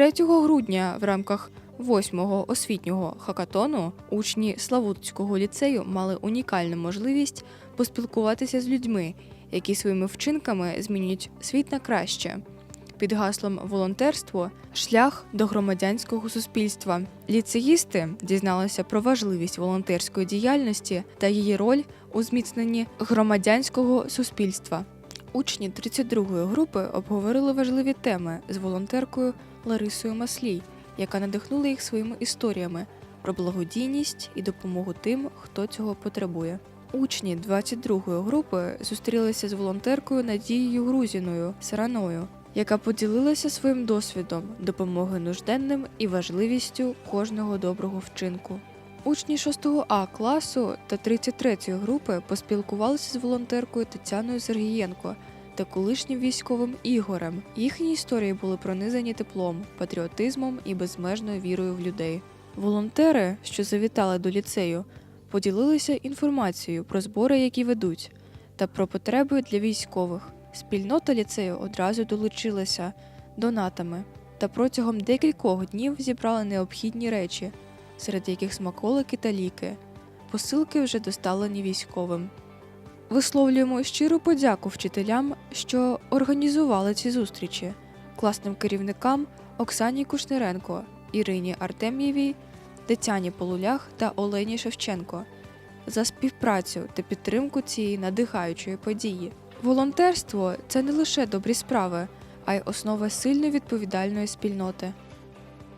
3 грудня в рамках 8-го освітнього хакатону учні Славутського ліцею мали унікальну можливість поспілкуватися з людьми, які своїми вчинками змінюють світ на краще. Під гаслом волонтерство шлях до громадянського суспільства. Ліцеїсти дізналися про важливість волонтерської діяльності та її роль у зміцненні громадянського суспільства. Учні 32-ї групи обговорили важливі теми з волонтеркою Ларисою Маслій, яка надихнула їх своїми історіями про благодійність і допомогу тим, хто цього потребує. Учні 22-ї групи зустрілися з волонтеркою Надією Грузіною Сараною, яка поділилася своїм досвідом допомоги нужденним і важливістю кожного доброго вчинку. Учні 6 А класу та 33-ї групи поспілкувалися з волонтеркою Тетяною Сергієнко та колишнім військовим Ігорем. Їхні історії були пронизані теплом, патріотизмом і безмежною вірою в людей. Волонтери, що завітали до ліцею, поділилися інформацією про збори, які ведуть, та про потреби для військових. Спільнота ліцею одразу долучилася донатами та протягом декількох днів зібрали необхідні речі, серед яких смаколики та ліки. Посилки вже доставлені військовим. Висловлюємо щиру подяку вчителям, що організували ці зустрічі, класним керівникам Оксані Кушниренко, Ірині Артем'євій, Тетяні Полулях та Олені Шевченко за співпрацю та підтримку цієї надихаючої події. Волонтерство це не лише добрі справи, а й основа сильної відповідальної спільноти.